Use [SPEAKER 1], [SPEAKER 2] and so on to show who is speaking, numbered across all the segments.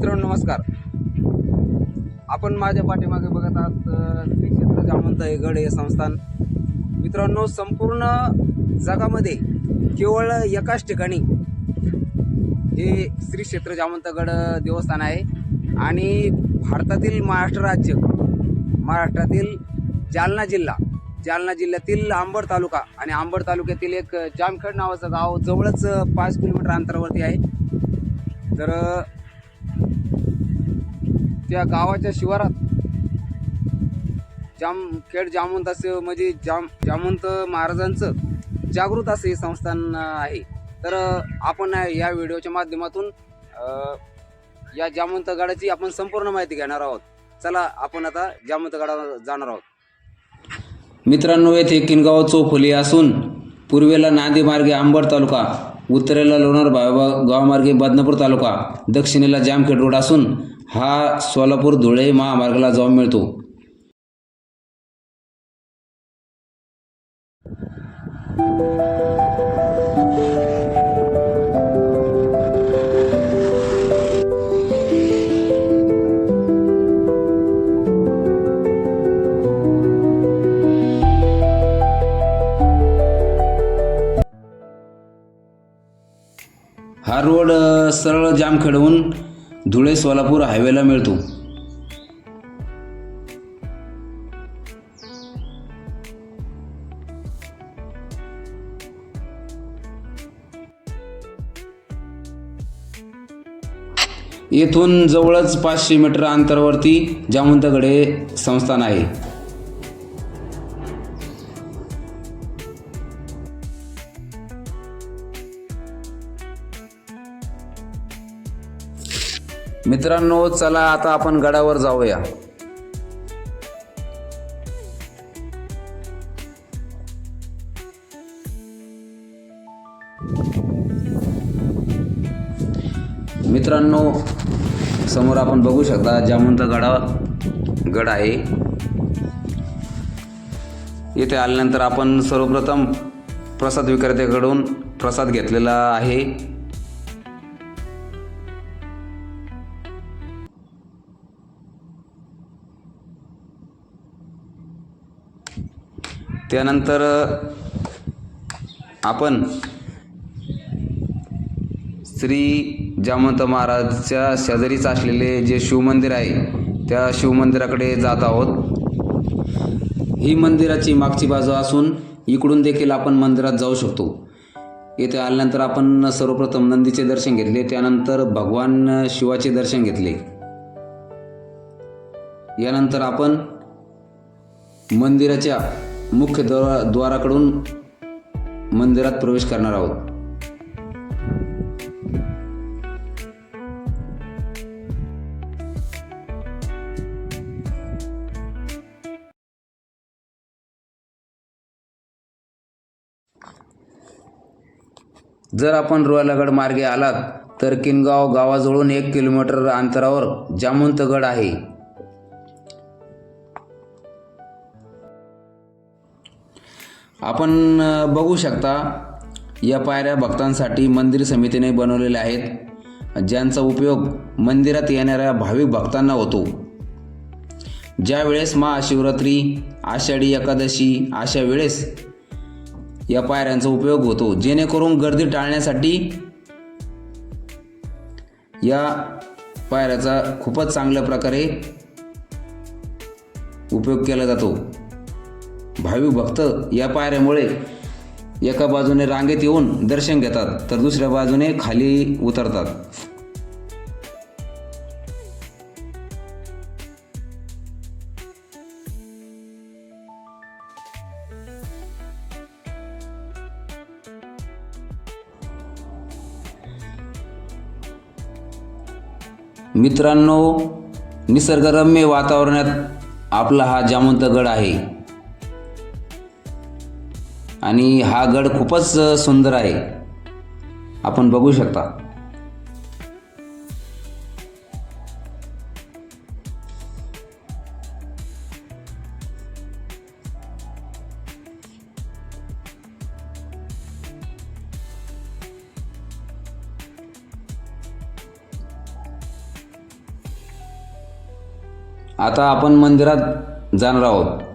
[SPEAKER 1] मित्रांनो नमस्कार. आपण माझ्या पाठीमागे बघत आहात श्री क्षेत्र जामंत हे गड हे संस्थान. मित्रांनो संपूर्ण जगामध्ये केवळ एकाच ठिकाणी हे श्री क्षेत्र जामंतगड देवस्थान आहे आणि भारतातील महाराष्ट्र राज्य महाराष्ट्रातील जालना जिल्हा जालना जिल्ह्यातील आंबड तालुका आणि आंबड तालुक्यातील एक जामखेड नावाचं गाव जवळच पाच किलोमीटर अंतरावरती आहे. तर त्या गावाच्या शिवारात. जाम खेड जामवंत असं म्हणजे जाम जामवंत महाराजांचं जागृत असं हे संस्थान आहे. तर आपण या व्हिडिओच्या माध्यमातून या जामवंत गडाची आपण संपूर्ण माहिती घेणार आहोत. चला आपण आता जामवंत गडावर जाणार आहोत. मित्रांनो येथे किनगाव चौफुली असून पूर्वेला नांदी मार्गे आंबड तालुका उत्तरेला लोणार गाव- गावामार्गे बदनापूर तालुका दक्षिणेला जामखेड रोड असून हा सोलापूर धुळे महामार्गाला जाऊन मिळतो. हा रोड सरळ जाम जामखेडहून धुळे सोलापूर हायवेला मिळतो. येथून जवळच पाचशे मीटर अंतरावरती जामुंतगडे संस्थान आहे. मित्रांनो चला आता आपण गडावर जाऊया. मित्रांनो समोर आपण बघू शकता जामवंत गडा गड आहे. येथे आल्यानंतर आपण सर्वप्रथम प्रसाद विक्रेत्याकडून प्रसाद घेतलेला आहे. त्यानंतर आपण श्री जामवंत महाराजच्या शेजारीच असलेले जे शिवमंदिर आहे त्या शिवमंदिराकडे जात आहोत. ही मंदिराची मागची बाजू असून इकडून देखील आपण मंदिरात जाऊ शकतो. येथे आल्यानंतर आपण सर्वप्रथम नंदीचे दर्शन घेतले त्यानंतर भगवान शिवाचे दर्शन घेतले. यानंतर आपण मंदिराच्या मुख्य द्वारा द्वाराकडून मंदिरात प्रवेश करणार आहोत. जर आपण रुवालागड मार्गे आलात तर किनगाव गावाजवळून एक किलोमीटर अंतरावर जामुंतगड आहे. आपण बघू शकता या पायऱ्या भक्तांसाठी मंदिर समितीने बनवलेल्या आहेत ज्यांचा उपयोग मंदिरात येणाऱ्या भाविक भक्तांना होतो. ज्यावेळेस महाशिवरात्री आषाढी एकादशी अशा वेळेस या पायऱ्यांचा उपयोग होतो जेणेकरून गर्दी टाळण्यासाठी या पायऱ्याचा खूपच चांगल्या प्रकारे उपयोग केला जातो. भाविक भक्त या पायऱ्यामुळे एका बाजूने रांगेत येऊन दर्शन घेतात तर दुसऱ्या बाजूने खाली उतरतात. मित्रांनो निसर्गरम्य वातावरणात आपला हा जामंत गड आहे. आणि हा गड खूपच सुंदर आहे. आपण बघू शकता. आता आपण मंदिरात जाणार आहोत.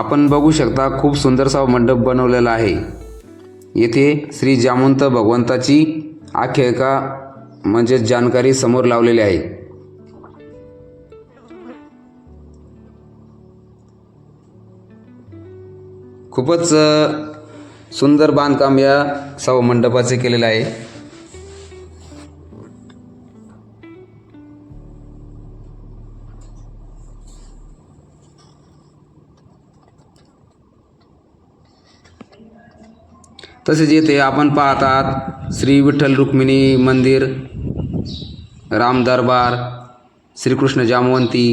[SPEAKER 1] आपण बघू शकता खूप सुंदरसा मंडप बनवलेला आहे. येथे श्री जामवंत भगवंताची आख्यायिका म्हणजे जानकारी समोर लावलेली आहे. खूपच सुंदर बांधकाम या सव मंडपाचे केलेलं आहे. तसेच येथे आपण पाहतात श्री विठ्ठल रुक्मिणी मंदिर राम दरबार श्रीकृष्ण जामवंती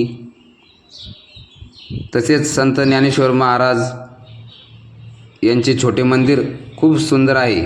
[SPEAKER 1] तसेच संत ज्ञानेश्वर महाराज यांचे छोटे मंदिर खूप सुंदर आहे.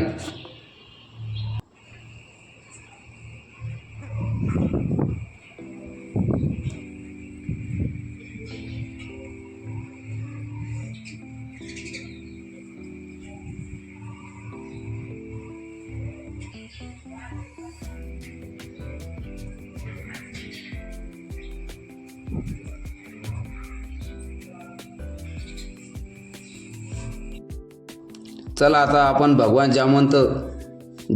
[SPEAKER 1] चला आता आपण भगवान जामवंत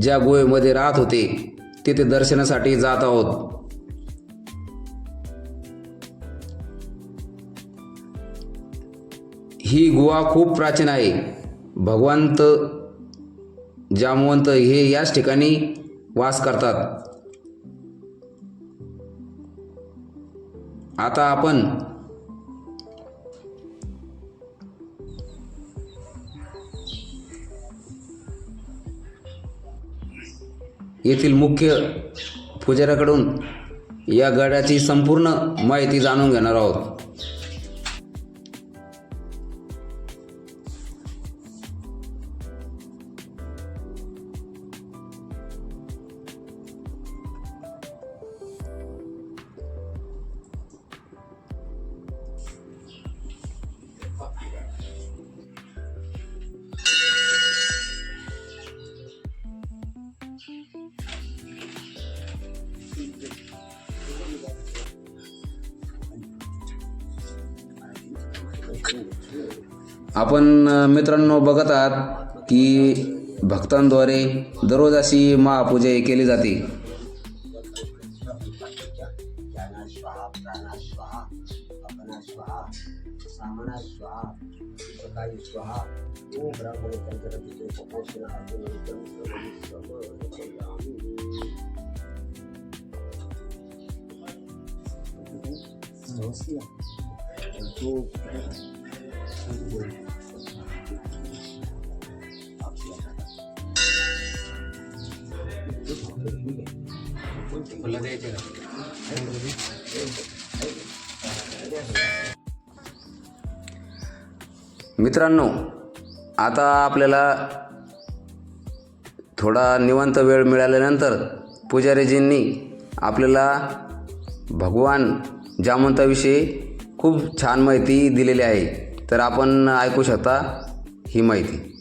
[SPEAKER 1] ज्या गुहेमध्ये राहत होते तिथे दर्शनासाठी जात आहोत. ही गुहा खूप प्राचीन आहे. भगवंत जामवंत हे याच ठिकाणी वास करतात. आता आपण येथील मुख्य पुजाऱ्याकडून या गडाची संपूर्ण माहिती जाणून घेणार आहोत. मित्रांनो बघत आहात की भक्तांद्वारे दररोज अशी महापूजा केली जाते.
[SPEAKER 2] पंचरतीचे पोषण
[SPEAKER 1] मित्रांनो आता आपल्याला थोडा निवंत वेळ मिळाल्यानंतर पुजारीजींनी आपल्याला भगवान जामंताविषयी खूप छान माहिती दिलेली आहे. तर आपण ऐकू शकता ही माहिती.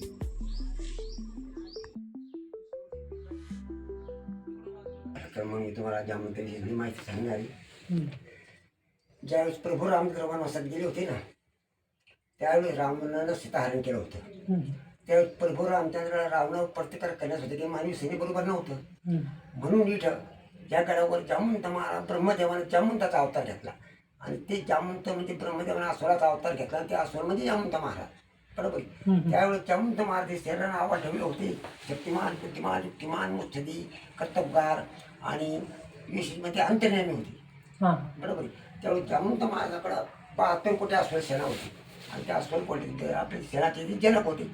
[SPEAKER 2] तर मग मी तुम्हाला जामवंताविषयी माहिती सांगणार ज्यावेळेस प्रभू रामचंद्र वनवासात गेले होते ना त्यावेळेस रावणानं सीताहरण केलं होतं. त्यावेळेस प्रभू रामचंद्र रावणावर प्रतिकार करण्यास होते ते मानवी सेने बरोबर नव्हतं. म्हणून इथं या गडावर महाराज ब्रह्मदेवानं जामवंताचा अवतार घेतला. आणि ते जामवंत म्हणजे ब्रह्मदेवानं असुराचा अवतार घेतला आणि ते असुर म्हणजे जामवंत महाराज. बरोबर? त्यावेळेस जामवंत महाराज शरीरानं आवाज ठेवले होते शक्तिमान बुद्धिमान युक्तिमान मुच्छदी कर्तबगार आणि विशेषमध्ये अंतर्यामी होते. बरोबर? आहे. त्यावेळी जामवंत महाराजाकडं बहात्तर कोटी अस्वल सेना होती. आणि त्या अस्वल कोटी आपली सेनाचे जे जनक होते.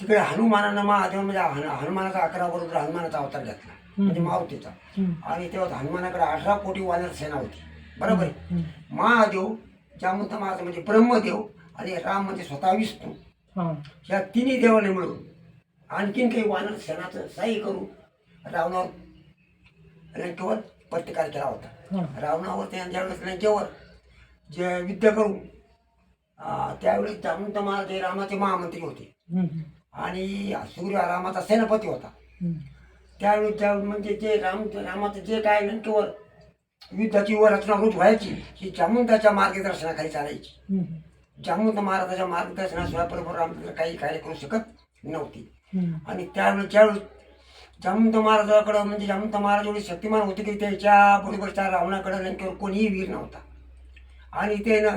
[SPEAKER 2] तिकडे हनुमानानं महादेव म्हणजे हनु- हनुमानाचा अकरा बरोबर हनुमानाचा अवतार घेतला. म्हणजे मारुतीचा. आणि तेव्हा हनुमानाकडे अठरा कोटी वानर सेना होती. बरोबर? आहे महादेव जामवंत महाराज म्हणजे ब्रह्मदेव आणि राम म्हणजे स्वतः विष्णू. या तिन्ही देवाने मिळून आणखीन काही वानर सेनाचं साही करून रावणावर लंकेवर प्रतिकार केला होता. रावणावर त्या ज्यावेळेस लंकेवर जे युद्ध करून त्यावेळेस जामवंत महाराज हे रामाचे महामंत्री होते. आणि सूर्य रामाचा सेनापती होता. त्यावेळी त्यावेळी म्हणजे जे राम रामाचं जे काय लंकेवर युद्धाची रचना होत व्हायची ही जामवंताच्या मार्गदर्शनाखाली चालायची. जामवंत महाराजाच्या मार्गदर्शनाशिवाय बरोबर रामचंद्र काही कार्य करू शकत नव्हती. आणि त्यावेळी ज्यावेळी जामवंत महाराजाकडं म्हणजे जामवंत महाराज एवढे शक्तिमान होते की त्याच्या बरोबरच्या रावणाकडं लंकेवर कोणीही वीर नव्हता. आणि ते ना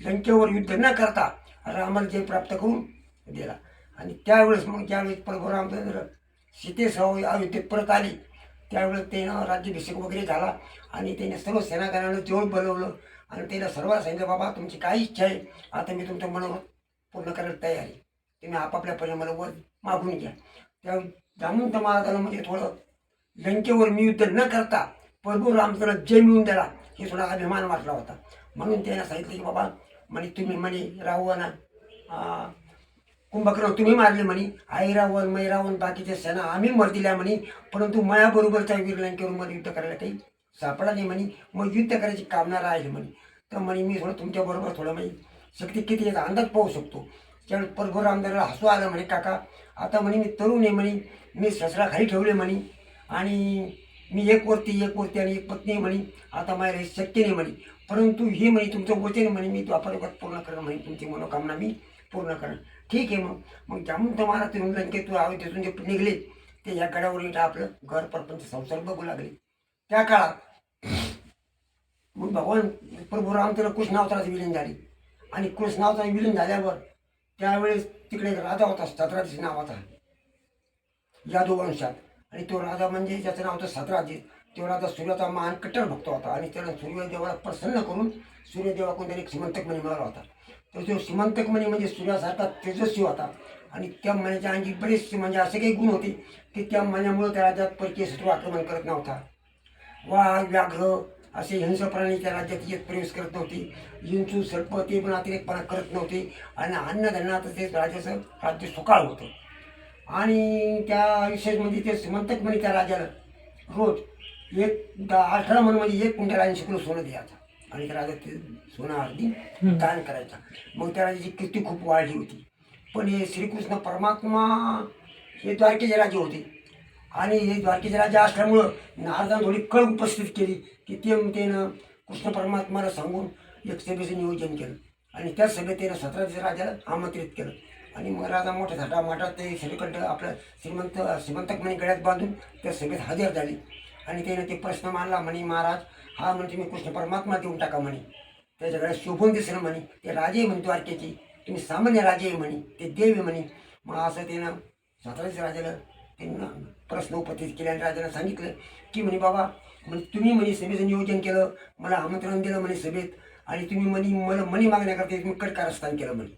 [SPEAKER 2] लंकेवर युद्ध न करता रामाला जय प्राप्त करून दिला. आणि त्यावेळेस मग ज्यावेळेस प्रभू रामचंद्र सीतेसह अयोध्येत परत आले त्यावेळेस त्यानं राज्याभिषेक वगैरे झाला आणि त्याने सर्व सेनागणांना जोड बनवलं आणि त्याला सर्व सांगितलं बाबा तुमची काय इच्छा आहे? आता मी तुमचं मनोरथ पूर्ण करायला तयार आहे. तुम्ही आपापल्या परिणामाला वर मागून घ्या. त्या जामवंत महाराजांना म्हणजे थोडं लंकेवर मी युद्ध न करता प्रभू रामचंद्र जय मिळून दिला हे थोडा अभिमान वाटला होता. म्हणून त्यांना सांगितलं की बाबा म्हणे तुम्ही म्हणे रावण कुंभकर्ण तुम्ही मारले म्हणे. आई रावण मै रावण बाकीच्या सेना आम्ही मर दिल्या म्हणे. परंतु मायाबरोबरच्या वीर लंकेवर मला युद्ध करायला काही सापडा नाही म्हणे. मग युद्ध करायची कामना राहिली म्हणे. तर म्हणे मी थोडं तुमच्याबरोबर थोडं म्हणजे शक्ती किती याचा अंदाज पाहू शकतो. त्यावेळी परभू रामदाराला हसू आलं म्हणे काका आता म्हणे मी तरुण आहे म्हणे. मी ससरा खाली ठेवले म्हणे. आणि मी एक वरती एक वरती आणि एक पत्नी म्हणे. आता माझ्या हे शक्य नाही म्हणे. परंतु हे म्हणे तुमचं वचन म्हणे. मी तो अपरोगात पूर्ण करणं म्हणे. तुमची मनोकामना मी पूर्ण करणं ठीक आहे मग. मग जामून मला तुम्ही. लंकेत तू आवे तिथून जे निघले ते या गडावर आपलं घर परपंच संसार बघू लागले. त्या काळात मग भगवान प्रभू रामचंद्र कृष्णावताराचं विलीन झाले. आणि कृष्णावतार विलीन झाल्यावर त्यावेळेस तिकडे एक राजा होता सतराजी नावाचा यादव वंशात आणि तो राजा म्हणजे ज्याचं नाव होतं सतराजी. तो राजा सूर्याचा महान कट्टर भक्त होता आणि त्यानं सूर्यदेवाला प्रसन्न करून सूर्यदेवाकडून त्याने एक मणी मिळाला होता. तर तो श्रीमंतकमणी मणी म्हणजे सूर्यासारखा तेजस्वी होता. आणि त्या मण्याच्या अंगी बरेचसे म्हणजे असे काही गुण होते की त्या मण्यामुळे त्या राज्यात परकीय शत्रू आक्रमण करत नव्हता. वाघ व्याघ्र असे हिंस्र प्राणी त्या राज्यात येत प्रवेश करत नव्हते. विंचू सर्प ते पण अतिरेकपणा करत नव्हते. आणि अन्नधान्यात ते राज्याचं राज्य सुकाळ होतं. आणि त्या म्हणजे ते श्रीमंतक म्हणे त्या राजाला रोज एक अठरा मन म्हणजे एक क्विंटल ऐंशी किलो सोनं द्यायचं. आणि त्या राजा ते सोनं अर्धी दान करायचा. मग त्या राजाची कीर्ती खूप वाढली होती. पण हे श्रीकृष्ण परमात्मा हे द्वारकेचे राजे होते. आणि हे द्वारकेचे राजा असल्यामुळं नारदानं थोडी कळ उपस्थित केली की ते त्यानं कृष्ण परमात्माला सांगून एक सभेचं नियोजन केलं. आणि त्या सभेत त्यानं सतराच्या राजाला आमंत्रित केलं. आणि मग राजा मोठ्या थाटा माटात ते सगळीकडं आपलं श्रीमंत श्रीमंतक म्हणे गळ्यात बांधून त्या सभेत हजर झाली. आणि त्यानं ते प्रश्न मानला म्हणे महाराज हा म्हणजे मी कृष्ण परमात्मा देऊन टाका म्हणे. त्याच्याकडे शोभून दिसलं म्हणे. ते राजे म्हणतो म्हणे द्वारकेची. तुम्ही सामान्य राजे म्हणे. ते देव म्हणे. मग असं त्यानं साताराच्या राजाला प्रश्न उपस्थित केले आणि राजाला सांगितलं की म्हणे बाबा म्हणजे तुम्ही म्हणे सभेचं नियोजन केलं मला आमंत्रण दिलं म्हणे सभेत आणि तुम्ही म्हणे मला मनी मागण्याकरता तुम्ही कडकारस्थान केलं म्हणे.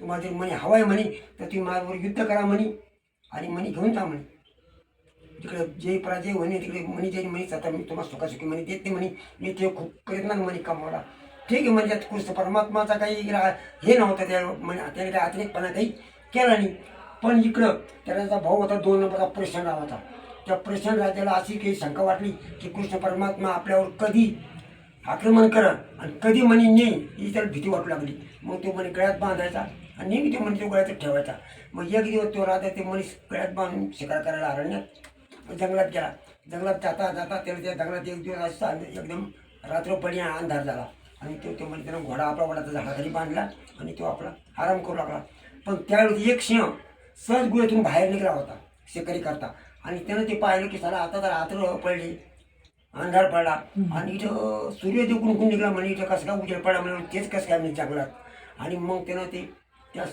[SPEAKER 2] तुम्हाला जर मनी हवाय आहे म्हणे तर तुम्ही माझ्यावर युद्ध करा म्हणे आणि मनी घेऊन जा म्हणे. तिकडे जे पराजय म्हणे तिकडे मनी जे म्हणे आता मी तुम्हाला सुखासुखी म्हणे देत नाही म्हणे. मी ते खूप प्रयत्नानं म्हणे कमावला. ठीक आहे म्हणजे त्यात कृष्ण परमात्माचा काही हे नव्हतं त्या म्हणे त्याने काही अतिरेकपणा काही केला नाही. पण इकडं त्याचा भाऊ होता दोन नंबरचा प्रशांत होता. त्या प्रसन्न राजाला अशी काही शंका वाटली की कृष्ण परमात्मा आपल्यावर कधी आक्रमण करत आणि कधी म्हणे ने ही त्याला भीती वाटू लागली. मग तो म्हणे गळ्यात बांधायचा आणि नेहमी ते म्हणे तो गळ्यात ठेवायचा. मग एक दिवस तो राजा ते मनीस गळ्यात बांधून शिकार करायला अरण्यात जंगलात गेला. जंगलात जाता जाता त्याला त्या जंगलात एक दिवस असता एकदम रात्रपणी अंधार झाला. आणि तो ते म्हणजे त्यानं घोडा आपला वडाचा झाडाखाली बांधला आणि तो आपला आराम करू लागला. पण त्यावेळी एक सिंह सहज गुहेतून बाहेर निघाला होता शिकारी करता आणि त्यानं ते पाहिलं की साला आता तर रात्र पडली अंधार पडला. आणि इथं सूर्योदय कुंकून निघाला म्हणे इथं कसं काय उजेड पडला म्हणे तेच कसं काय म्हणजे जंगलात. आणि मग त्यानं ते त्या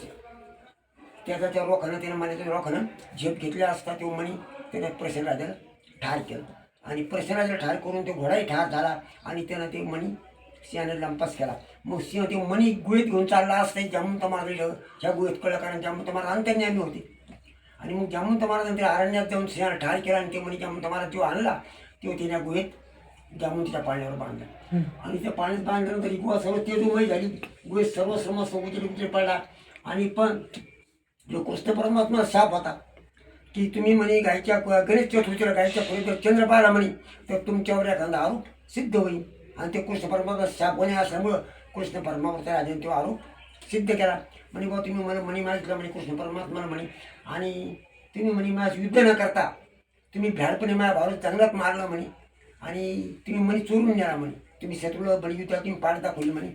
[SPEAKER 2] त्याचा त्या रोखानं त्यानं म्हणे रोखानं झेप घेतल्या असता तो म्हणे त्यानं प्रसन्न राजाला ठार केलं. आणि प्रसन्न राजाला ठार करून तो घोडाही ठार झाला. आणि त्यानं ते मणी सिंहाने लंपास केला. मग सिंह ते मणी गुहेत घेऊन चालला असता जामून महाराज ह्या गुहेत कळलं कारण जामून महाराज अंतर्यामी होते. आणि मग महाराजांनी त्या अरण्यात जाऊन सिंहाला ठार केला आणि ते म्हणे जामवंत महाराज तो आणला तो त्याच्या गुहेत जामवंतीच्या पाण्यावर बांधला. आणि त्या पाण्यात बांधल्यानंतर गुहा सर्व तेजोमय झाली. गुहेत सर्व श्रम उजेड पडला. आणि पण जो कृष्ण परमात्मा शाप होता की तुम्ही म्हणे गायच्या गणेश चतुर्थीला गायच्या पुढे जर चंद्र पाहिला म्हणे तर तुमच्यावर एखादा आरोप सिद्ध होईल. आणि ते कृष्ण परमात्मा शापणे असल्यामुळं कृष्ण परमात्मा राजाने तो आरोप सिद्ध केला. म्हणे बा तुम्ही मला मणी मागितलं म्हणे कृष्ण परमात्माला म्हणे. आणि तुम्ही म्हणे माझं युद्ध न करता तुम्ही भ्याडपणे माझ्या भावाला चांगलाच मारलं म्हणे. आणि तुम्ही मणी चोरून नेला म्हणे. तुम्ही शत्रूला बळी युद्धात तुम्ही पाठ दाखवली म्हणे.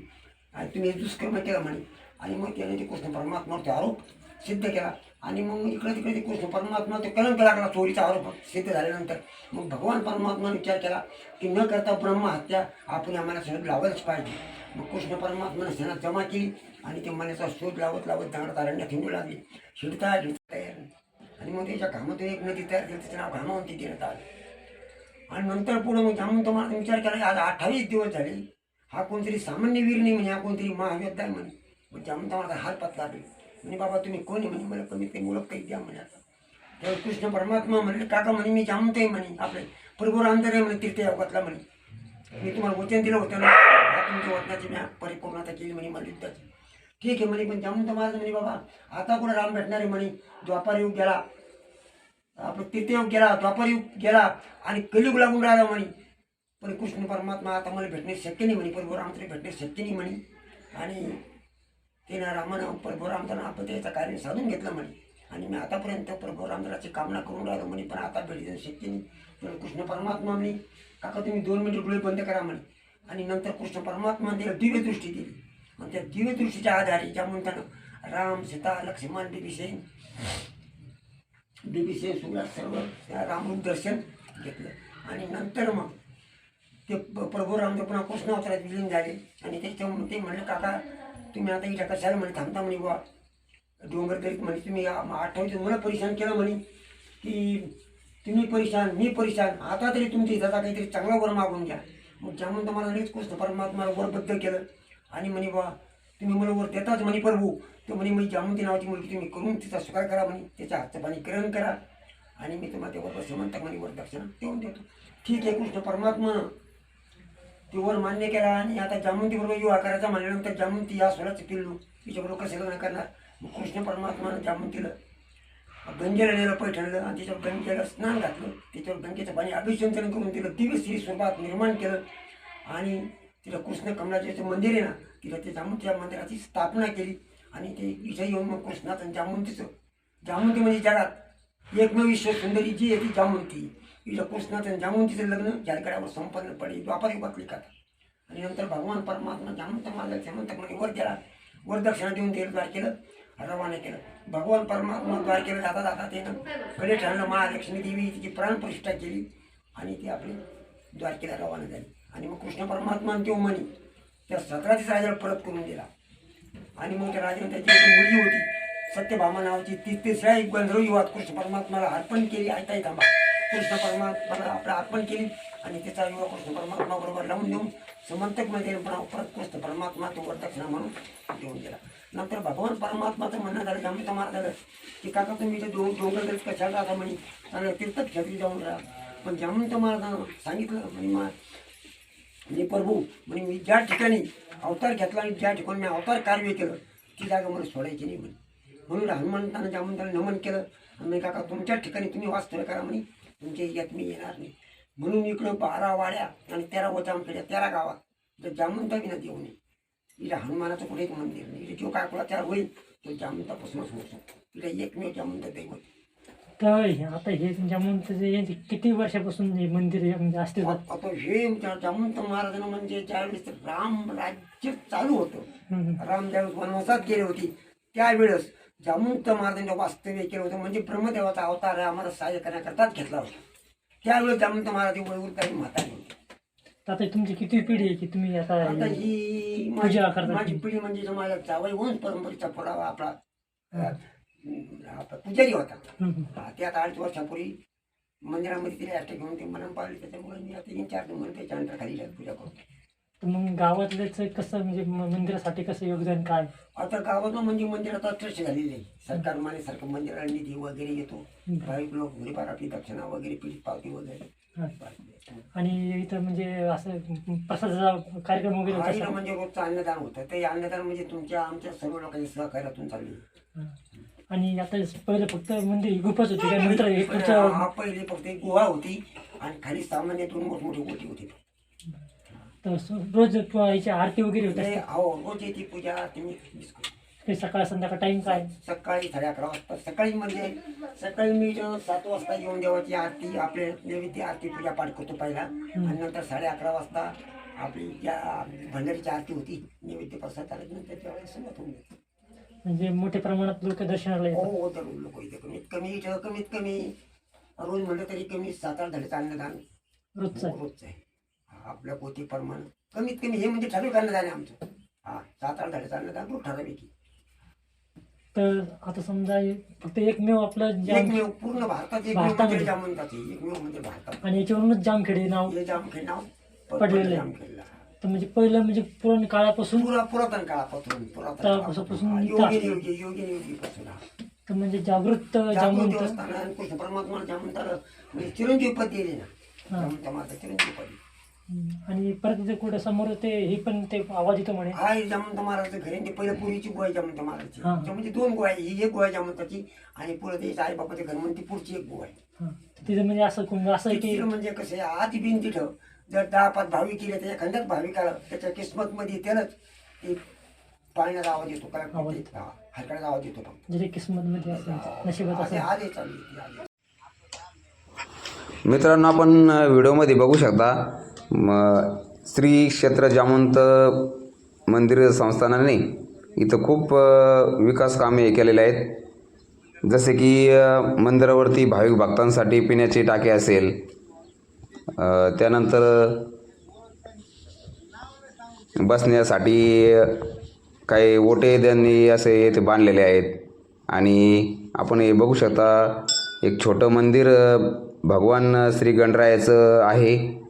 [SPEAKER 2] आणि तुम्ही दुष्कर्म केला म्हणे. आणि मग त्याने ते कृष्ण परमात्मावर तो आरोप सिद्ध केला. आणि मग इकडे तिकडे ते कृष्ण परमात्मा ते कलंक लागला चोरीचा आरोप सिद्ध झाल्यानंतर. मग भगवान परमात्माने विचार केला की न करता ब्रह्महत्या आपण आम्हाला शोध लावायलाच पाहिजे. मग कृष्ण परमात्माने सेना जमा केली आणि ते मनाचा शोध लावत लावत दगडात अरण्यात हिंडू लागली. शिडता शिडता तयार नाही. आणि मग त्याच्या घामातून एक नदी तयार केली तिचं नाव घामावंती देण्यात आलं. आणि नंतर पुढे मग जामून महाराज विचार केला की आज अठ्ठावीस दिवस झाले. हा कोणतरी सामान्य वीर नाही म्हणे हा कोणतरी महायोद्धा आहे म्हणे. मग जामून महाराज हाल पत्ता लागले म्हणे बाबा तुम्ही कोणी म्हणे मला कमी काही ओळख काही द्या म्हणे आता. तेव्हा कृष्ण परमात्मा म्हणले काका म्हणे मी जामते म्हणे आपले प्रभू रामदार आहे म्हणे तीर्थयागातला म्हणे. मी तुम्हाला वचन दिलं होतं ना तुमच्या वचनाची मी परिपूर्णता केली म्हणे मला युद्धाची. ठीक आहे म्हणे पण जामून महाराज म्हणे बाबा आता कुठं राम भेटणार आहे म्हणे द्वापार युग गेला. आपलं तीर्थयोग गेला द्वापार युग गेला आणि कलियुग लागून राहिला म्हणे. पण कृष्ण परमात्मा आता मला भेटणे शक्य नाही म्हणे प्रभू रामतरी भेटणे शक्य नाही म्हणे. आणि त्यानं रामानं प्रभू रामदाना आपण कार्य साधून घेतलं म्हणे. आणि मी आतापर्यंत प्रभू रामदाराची कामना करून राहिलो म्हणे पण आता भेटणं शक्य नाही. कृष्ण परमात्मा म्हणे काका तुम्ही दोन मिनिट डोळे बंद करा म्हणे. आणि नंतर कृष्ण परमात्मा त्याला दिव्यदृष्टी दिली. आणि त्या दिव्यदृष्टीच्या आधारे ज्या म्हणताना राम सीता लक्ष्मण बिभीषण बीबीसी सुद्धा सर्व त्या रामरूप दर्शन घेतलं. आणि नंतर मग ते प्रभू रामदेव पुन्हा कृष्ण अवतारात विलीन झाले. आणि त्याच्या ते म्हणलं काका तुम्ही आता इथं कशाला म्हणे थांबता म्हणे बुवा? डोंगर करीत म्हणे. तुम्ही आठवते मला परेशान केलं म्हणे. की तुम्ही परेशान मी परेशान. आता तरी तुमच्या इथं काहीतरी चांगला वर मागून घ्या. मग ज्यामुळे तुम्हाला लगेच कृष्ण परमात्माला वरबद्ध केलं. आणि म्हणे बुवा तुम्ही मला वर देताच म्हणे प्रभू. तर म्हणे मी जामुती नावाची मुलगी तुम्ही करून तिचा स्वीकार करा म्हणे. त्याच्या हातचं पाणी ग्रहण करा. आणि मी तुम्हाला त्यावर म्हणता म्हणे वर दक्षिणा देऊन देतो. ठीक आहे कृष्ण परमात्मा. ती वर मान्य केला आणि आता जामुंती बरोबर युवा करायचा म्हणल्यानंतर जामुंती या स्वराचं पिल्लू तिच्याबरोबर कसं लग्न करणार? मग कृष्ण परमात्मानं जामुंतीला गंजेला नेलं पैठणलं आणि त्याच्यावर गंगेला स्नान घातलं. त्याच्यावर गंगेचं पाणी अभिषंचन करून तिला दिव्य श्री स्वरूपात निर्माण केलं. आणि तिला कृष्ण कमलाचे मंदिर आहे ना तिला ते जामुंतीच्या मंदिराची स्थापना केली. आणि ते इथं येऊन मग कृष्णाचं जामुंतीचं जामुंती म्हणजे जगात एकमेव विश्व सुंदरी जी आहे ती जामुंती तिला कृष्णाचं आणि लग्न झालकड्यावर संपन्न पडले द्वापारी बदली कथा आणि नंतर भगवान परमात्मा जामंत मारला श्रीमंत म्हणजे वर गेला. वरदक्षिणा देऊन ते द्वार केलं रवाना केलं. भगवान परमात्मा द्वार केलं जाता जाता ते कडे ठरलं महालक्ष्मी देवी तिची प्राणप्रतिष्ठा केली आणि ती आपली द्वारकेला रवाना झाली. आणि मग कृष्ण परमात्मा तो म्हणे त्या सतरातीच राजाला परत करून दिला. आणि मग त्या राजाने त्याची मुलगी होती सत्यभामा नावाची ती तिसऱ्या एक गंधर्व युवात कृष्ण परमात्माला अर्पण केली ऐकाय थांबा. कृष्ण परमात्माला आपलं अर्पण केली आणि त्याचा युवा कृष्ण परमात्मा बरोबर लावून देऊन समंतकमध्ये परत कृष्ण परमात्मा तो वरदक्षिणा म्हणून देऊन दिला नंतर भगवान परमात्माचं म्हणणं झालं जामता मार झालं. की काका तुम्ही ते दोन डोंगर गरीब कशाला आता म्हणे? चांगलं तीर्थक्षेत्री जाऊन राहा. पण जमंत महाराजांना सांगितलं म्हणे मा म्हणजे प्रभू म्हणजे मी ज्या ठिकाणी अवतार घेतला आणि ज्या ठिकाणी मी अवतार कार्य केलं ती जागा मला सोडायची नाही म्हणे. म्हणून हनुमंतानं जामंताला नमन केलं. आणि काका तुमच्या ठिकाणी तुम्ही वास्तव्य करा म्हणे. तुमच्या यात मी येणार नाही. म्हणून इकडं बारा वाड्या आणि तेरा वजामखेड्या तेरा गावात. तर जामंता विना देऊ नये इथं हनुमानाचं कुठे एक मंदिर नाही. इथे जो काय कुळाचार होईल तो जामंतापासूनच होतो. इथे एकमेव जामंत दैवत
[SPEAKER 3] तर हे- आता हे जामून यांचे किती वर्षापासून हे मंदिर हे म्हणजे
[SPEAKER 2] आता हे जामंत महाराजांना म्हणजे ज्यावेळेस राम राज्य चालू होतं राम ज्यावेळेस वनवासात गेले होते त्यावेळेस जामंत महाराजांच्या वास्तव्य केलं होतं. म्हणजे ब्रह्मदेवाचा अवतार आम्हाला सहाय्य करण्याकरताच घेतला होता. त्यावेळेस जामंत महाराज वळवून काही म्हातारी होते.
[SPEAKER 3] आता तुमची किती पिढी आहे की तुम्ही आता
[SPEAKER 2] आता
[SPEAKER 3] हे-
[SPEAKER 2] माझी
[SPEAKER 3] पूजा करतात.
[SPEAKER 2] माझी पिढी म्हणजे जो माझा जावई वंश परंपरेचा पुरावा आपला अं, आपला पुजारी होता.
[SPEAKER 3] हम्म, हम्म.
[SPEAKER 2] हा, ते आता अडीच वर्षापूर्वी मंदिरामध्ये तिने अष्ट घेऊन ते मरण पाळले त्याच्यामुळे मी आता चार म्हणून त्याच्या अंतर खाली पूजा करतो
[SPEAKER 3] मग गावातल्याच कसं म्हणजे म- मंदिरासाठी कसं योगदान काय
[SPEAKER 2] आता गावातलं म्हणजे मंदिर आता ट्रस्ट झालेलं आहे सरकार माने सारखं मंदिराला निधी वगैरे येतो
[SPEAKER 3] हम्म.
[SPEAKER 2] भाविक लोक घरीबार आपली दक्षिणा वगैरे पीडित पावती वगैरे
[SPEAKER 3] हा. आणि इथं म्हणजे असं प्रसादाचा कार्यक्रम वगैरे होता
[SPEAKER 2] आईला
[SPEAKER 3] असा?
[SPEAKER 2] म्हणजे रोजचं अन्नदान होतं ते अन्नदान म्हणजे तुमच्या आमच्या सर्व लोकांच्या सहकार्यातून चालू आहे.
[SPEAKER 3] हा. आणि आता पहिलं फक्त मंदिर गुफाच होती नंतर हे
[SPEAKER 2] हा पहिले फक्त एक गुहा होती आणि खाली सामान्य दोन मोठमोठी गोटी होती
[SPEAKER 3] तर रोज याची आरती वगैरे होत
[SPEAKER 2] रोज येते पूजा तुम्ही
[SPEAKER 3] ते सकाळ संध्याकाळ टाइम काय?
[SPEAKER 2] सकाळी साडे अकरा वाजता. सकाळी म्हणजे सकाळी मी जो सात वाजता येऊन देवाची आरती आपले नैवेद्य आरती पूजा पाठ करतो पहिला. आणि नंतर साडे अकरा वाजता आपली ज्या भंडारीची आरती होती नैवेद्य प्रसाद आल्यानंतर त्यावेळेस सुरुवात होऊन जाते
[SPEAKER 3] म्हणजे मोठ्या प्रमाणात लोक दर्शनाला
[SPEAKER 2] हो
[SPEAKER 3] येतात.
[SPEAKER 2] हो दररोज लोक इथे कमीत कमी कमीत कमी रोज म्हणलं तरी कमी सात आठ धडे अन्नदान
[SPEAKER 3] रोजचं.
[SPEAKER 2] रोजचं आहे. हा, आपल्या पोती प्रमाण कमीत कमी हे म्हणजे ठराविक अन्नदान आहे आमचं हा सात आठ धडेचं अन्नदान रोज ठराविक आहे.
[SPEAKER 3] तर आता समजा हे फक्त एकमेव आपलं जाम
[SPEAKER 2] एकमेव पूर्ण भारतात एकमेव
[SPEAKER 3] भारतामध्ये.
[SPEAKER 2] म्हणजे एकमेव म्हणजे भारतात
[SPEAKER 3] आणि याच्यावरूनच जामखेडे नाव
[SPEAKER 2] हे जामखेड नाव प-
[SPEAKER 3] पडलेलं आहे.
[SPEAKER 2] जामखेडला.
[SPEAKER 3] तर म्हणजे पहिलं म्हणजे पुराण काळापासून
[SPEAKER 2] पुरा पुरातन काळापासून पुरातन
[SPEAKER 3] काळापासून
[SPEAKER 2] काळापासून. योगी. योगी योगी हा.
[SPEAKER 3] तर म्हणजे जागृत
[SPEAKER 2] जागृत
[SPEAKER 3] जामवंत
[SPEAKER 2] देवस्थान आणि कृष्ण परमात्मा जामवंताला म्हणजे चिरंजीव पद दिली ना
[SPEAKER 3] हा.
[SPEAKER 2] चिरंजीव पद.
[SPEAKER 3] आणि परत तिथे कुठं समोर ते हे पण ते आवाज येतो म्हणे.
[SPEAKER 2] हा जामवंत महाराजचं घर आहे ते पहिलं पूर्वीची गुहा आहे जामवंत महाराजची.
[SPEAKER 3] हा.
[SPEAKER 2] म्हणजे दोन गुहा आहे ही एक गुहा आहे जामवंताची आणि पुढे ते आई बापाचं घर म्हणून ती पुढची एक गुहा आहे
[SPEAKER 3] हा. तिथे म्हणजे असं कोण असं आहे की
[SPEAKER 2] तिथं म्हणजे कसं आहे आधी बिन तिथं जर दहा पाच भाविक केले तर एखाद्याच भाविकाला त्याच्या किस्मत मध्ये त्यालाच ते पाळण्याचा आवाज येतो. काय
[SPEAKER 3] आवाज.
[SPEAKER 2] हरकण्याचा आवाज येतो फक्त.
[SPEAKER 3] ज्याच्या किस्मत मध्ये असेल नशिबात
[SPEAKER 2] असे
[SPEAKER 3] असेल
[SPEAKER 2] आले चालू आहे, आले.
[SPEAKER 1] मित्रांनो आपण अ, व्हिडिओमध्ये बघू शकता मग श्री क्षेत्र जामवंत मंदिर संस्थानाने इथं खूप विकास कामे केलेले आहेत. जसे की मंदिरावरती भाविक भक्तांसाठी पिण्याची टाके असेल त्यानंतर बसण्यासाठी काही ओटे त्यांनी असे ते बांधलेले आहेत. आणि आपण हे बघू शकता एक छोटं मंदिर भगवान श्री गणरायाचं आहे.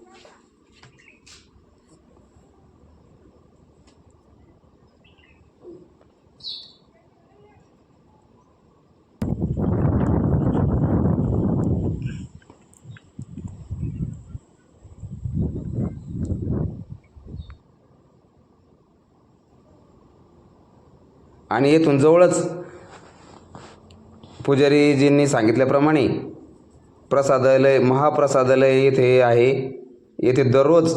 [SPEAKER 1] आणि येथून जवळच पुजारीजींनी सांगितल्याप्रमाणे प्रसादालय महाप्रसादालय येथे आहे. येथे दररोज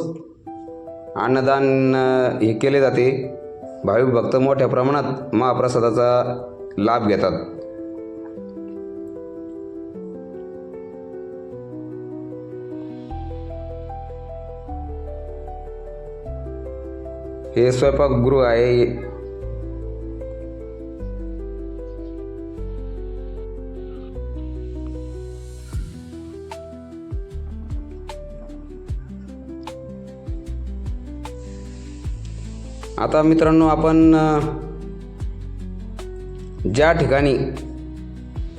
[SPEAKER 1] अन्नदान हे केले जाते. भाविक भक्त मोठ्या प्रमाणात महाप्रसादाचा लाभ घेतात. हे स्वयंपाकगृह आहे. आता मित्रांनो आपण ज्या ठिकाणी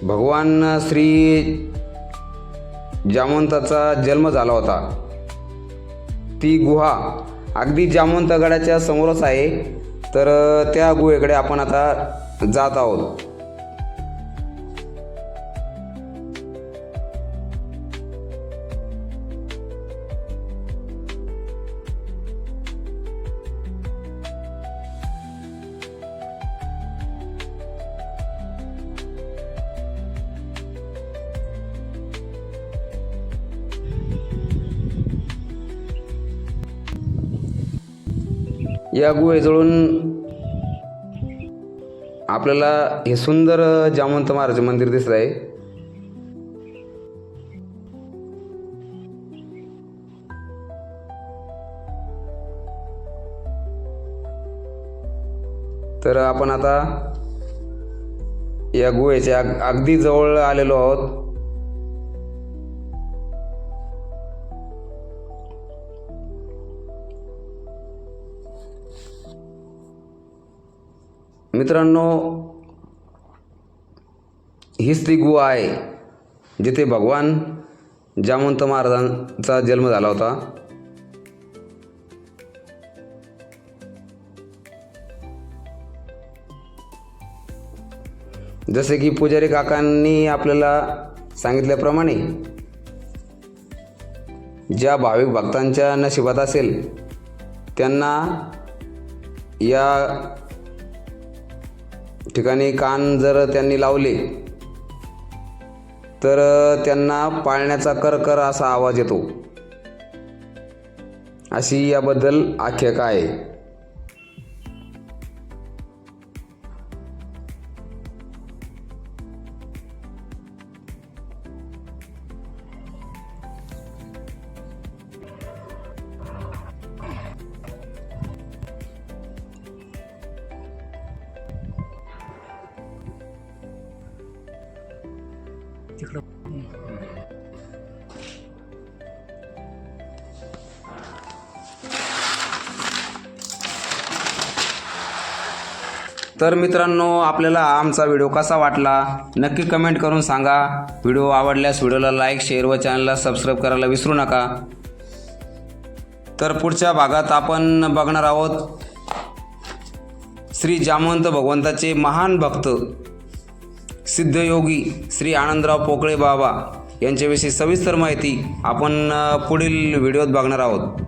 [SPEAKER 1] भगवान श्री जामवंताचा जन्म झाला होता ती गुहा अगदी जामवंत गडाच्या समोरच आहे. तर त्या गुहेकडे आपण आता जात आहोत. या गुहेजवळून आपल्याला हे सुंदर जामवंत महाराज मंदिर दिसत आहे. तर आपण आता या गुहेच्या अगदी जवळ आलेलो आहोत. मित्रांनो हीच ती गुहा आहे जिथे भगवान जामवंत महाराजांचा जन्म झाला होता. जसे की पुजारी काकांनी आपल्याला सांगितल्याप्रमाणे ज्या भाविक भक्तांच्या नशिबात असेल त्यांना या ठिकाणी कान जर त्यांनी लावले तर त्यांना पाळण्याचा करकर असा आवाज येतो. अशी याबद्दल आख्यायिका आहे. तर मित्रांनो आपल्याला आमचा व्हिडिओ कसा वाटला? नक्की कमेंट करून सांगा. व्हिडिओ आवडल्यास व्हिडिओला लाईक शेअर व चॅनलला सबस्क्राईब करायला विसरू नका. तर पुढच्या भागात आपण बघणार आहोत श्री जामवंत भगवंताचे महान भक्त सिद्धयोगी श्री आनंदराव पोकळे बाबा यांच्याविषयी सविस्तर माहिती आपण पुढील व्हिडिओत बघणार आहोत.